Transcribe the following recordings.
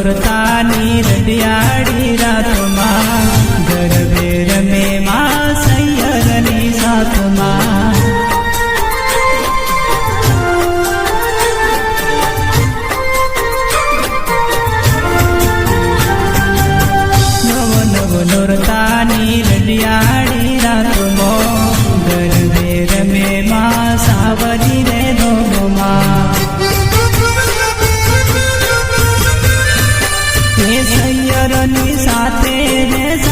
ગોરતાની રડિયા ની સાથે રે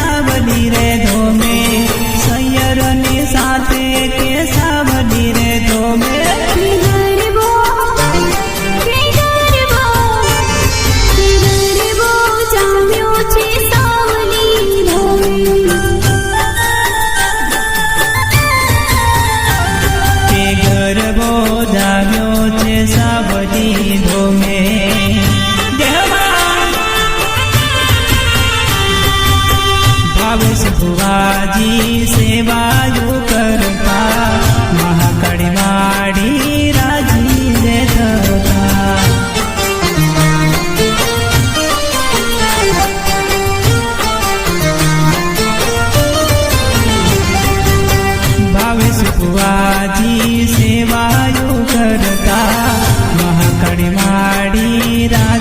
પ્રભુવાજી સેવાયુ કરતા મહાકળીવાડી રાજી ને થતા ભાવે સુખવાજી સેવાયુ કરતા મહાકળીવાડી રાજી